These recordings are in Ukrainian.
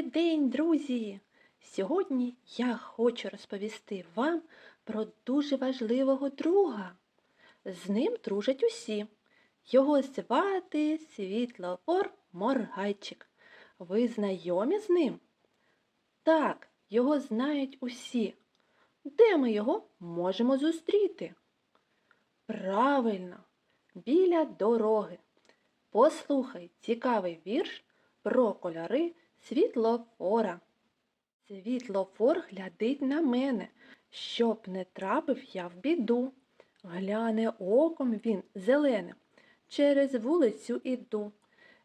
Добрий день, друзі! Сьогодні я хочу розповісти вам про дуже важливого друга. З ним дружать усі. Його звати Світлофор Моргайчик. Ви знайомі з ним? Так, його знають усі. Де ми його можемо зустріти? Правильно, біля дороги. Послухай цікавий вірш про кольори світлофора. Світлофор глядить на мене, щоб не трапив я в біду. Гляне оком він зеленим, через вулицю іду.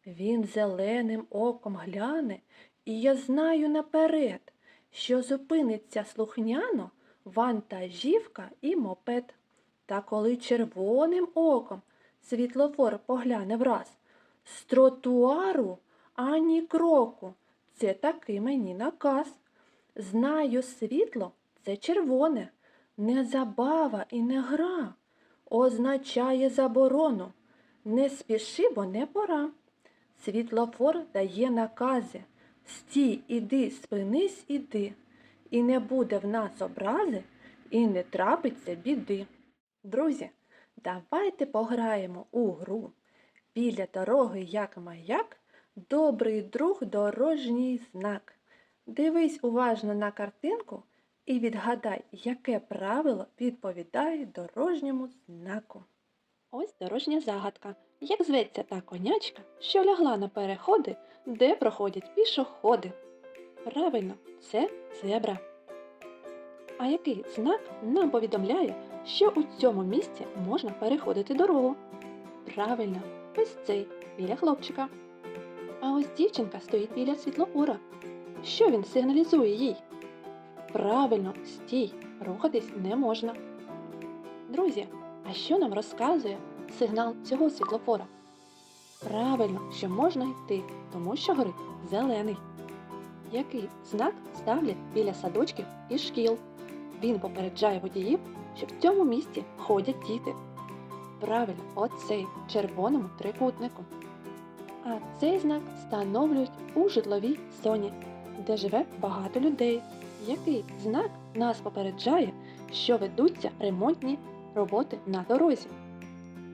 Він зеленим оком гляне, і я знаю наперед, що зупиниться слухняно вантажівка і мопед. Та коли червоним оком світлофор погляне враз, з тротуару ані кроку, це таки мені наказ. Знаю, світло це червоне, не забава і не гра, означає заборону. Не спіши, бо не пора. Світлофор дає накази. Стій, іди, спинись, іди. І не буде в нас образи, і не трапиться біди. Друзі, давайте пограємо у гру. Біля дороги, як маяк, добрий друг дорожній знак. Дивись уважно на картинку і відгадай, яке правило відповідає дорожньому знаку. Ось дорожня загадка. Як зветься та конячка, що лягла на переходи, де проходять пішоходи? Правильно, це зебра. А який знак нам повідомляє, що у цьому місці можна переходити дорогу? Правильно, ось цей біля хлопчика. Дівчинка стоїть біля світлофора. Що він сигналізує їй? Правильно, стій, рухатись не можна. Друзі, а що нам розказує сигнал цього світлофора? Правильно, що можна йти, тому що горить зелений. Який знак ставлять біля садочків і шкіл? Він попереджає водіїв, що в цьому місці ходять діти. Правильно, оцей червоному трикутнику. А цей знак встановлюють у житловій зоні, де живе багато людей. Який знак нас попереджає, що ведуться ремонтні роботи на дорозі?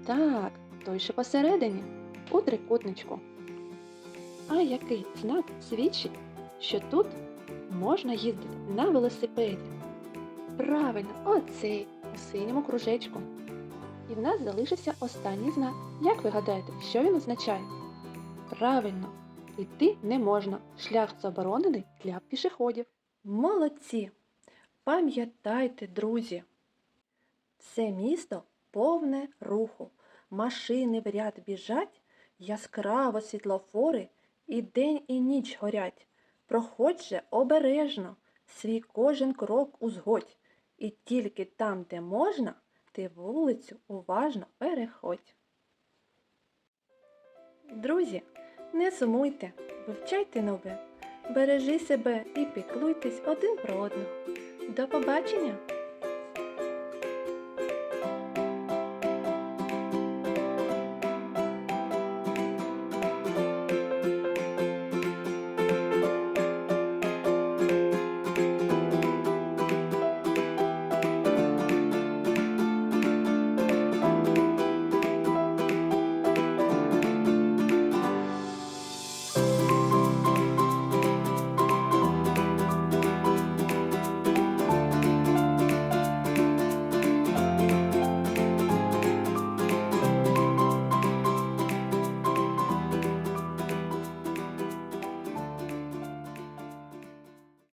Так, той що посередині, у трикутничку. А який знак свідчить, що тут можна їздити на велосипеді? Правильно, оцей у синьому кружечку. І в нас залишився останній знак. Як ви гадаєте, що він означає? Правильно, йти не можна. Шлях заборонений для пішоходів. Молодці! Пам'ятайте, друзі, це місто повне руху. Машини в ряд біжать, яскраво світлофори і день і ніч горять. Проходь же обережно, свій кожен крок узгодь, і тільки там, де можна, ти вулицю уважно переходь. Друзі, не сумуйте, вивчайте нове, бережи себе і піклуйтесь один про одного. До побачення!